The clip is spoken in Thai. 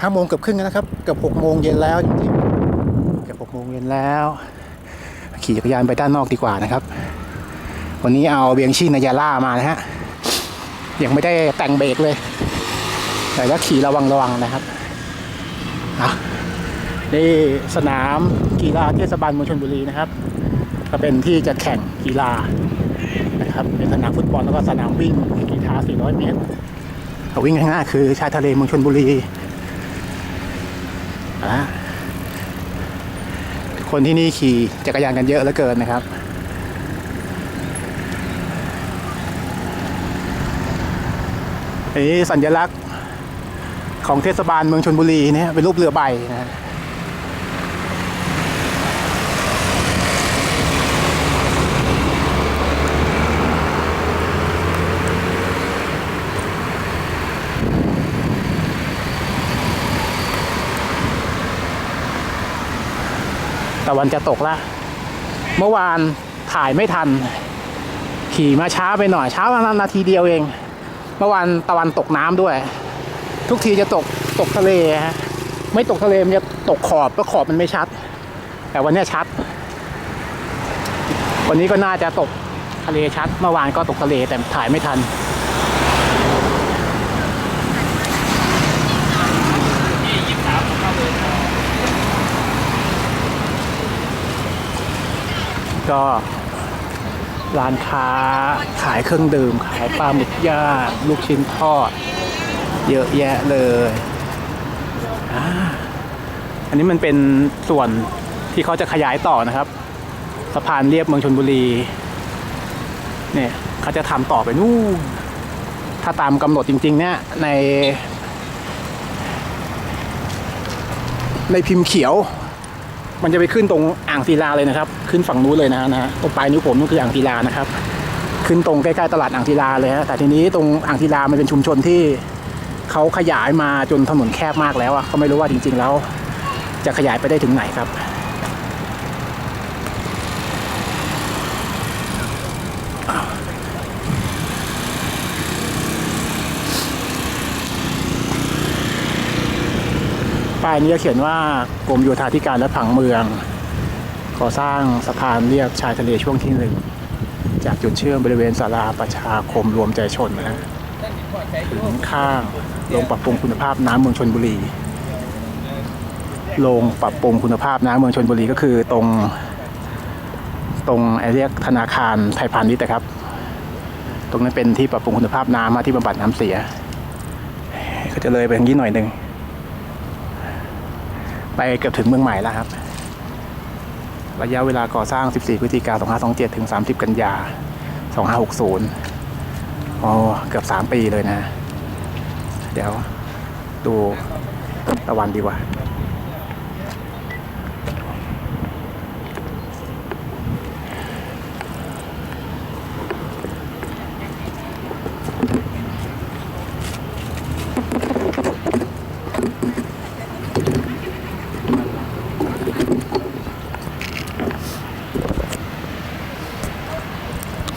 ห้าโมงเกือบครึ่งนะครับเกือบหกโมงเย็นแล้วจริงๆเกือบหกโมงเย็นแล้ว ขี่จักรยานไปด้านนอกดีกว่านะครับ วันนี้เอาเบียงชีนายาล่ามานะฮะยังไม่ได้แต่งเบรกเลย แต่ว่าขี่ระวังระวังนะครับอะนี่สนามกีฬาเทศบาลเมืองชลบุรีนะครับ ก็เป็นที่จะแข่งกีฬานะครับเป็นสนามฟุตบอลแล้วก็สนามวิ่งกีฬา400 เมตรวิ่งข้างหน้าคือชายทะเลเมืองชลบุรี คนที่นี่ขี่จักรยานกันเยอะเหลือเกินนะครับนี่สัญลักษณ์ของเทศบาลเมืองชนบุรีเนี่ยเป็นรูปเรือใบนะ ตะวันจะตกละ เมื่อวานถ่ายไม่ทัน ขี่มาช้าไปหน่อย ช้ามานาทีเดียวเอง เมื่อวานตะวันตกน้ำด้วย ทุกทีจะตกตกทะเลฮะไม่ตกทะเลมันจะตกขอบเพราะขอบมันไม่ชัด แต่วันนี้ชัด วันนี้ก็น่าจะตกทะเลชัด เมื่อวานก็ตกทะเลแต่ถ่ายไม่ทัน ก็ร้านค้าขายเครื่องดื่ม ขายปลาหมึกย่างลูกชิ้นทอด เยอะแยะเลยอันนี้มันเป็นส่วนที่เขาจะขยายต่อนะครับ สะพานเรียบเมืองชนบุรี เนี่ยเขาจะทำต่อไปนู่นถ้าตามกำหนดจริง ๆ เนี่ย ใน ในพิมพ์เขียว มันจะไปขึ้นตรงอ่างศิลาเลยนะครับ ขึ้นฝั่งนู้นเลยนะฮะนะฮะตรงปลายนิ้วผมนั่นคืออ่างศิลานะครับ ขึ้นตรงใกล้ๆตลาดอ่างศิลาเลยฮะแต่ทีนี้ตรงอ่างศิลามันเป็นชุมชนที่เขาขยายมาจนถนนแคบมากแล้วอะก็ไม่รู้ว่าจริง ๆ แล้ว จะขยายไปได้ถึงไหนครับ ป้ายนี้เขียนว่ากรมโยธาธิการและผังเมืองก่อสร้างสะพานเรียบชายทะเลช่วงที่หนึ่งจากจุดเชื่อมบริเวณศาลาประชาคมรวมใจชนนะฮะถึงข้างโรงปรับปรุงคุณภาพน้ำเมืองชนบุรีโรงปรับปรุงคุณภาพน้ำเมืองชนบุรีก็คือตรง ตรงไอเรียกธนาคารไทยพาณิชย์นะครับ ตรงนั้นเป็นที่ปรับปรุงคุณภาพน้ำมาที่บำบัดน้ำเสีย ก็จะเลยไปทางนี้หน่อยหนึ่ง ไปเกือบถึงเมืองใหม่แล้วครับ ระยะเวลาก่อสร้าง 14 พฤศจิกา2527 ถึง 30 กันยา 2560 อ๋อ เกือบ 3 ปีเลยนะ เดี๋ยวดูตะวันดีกว่า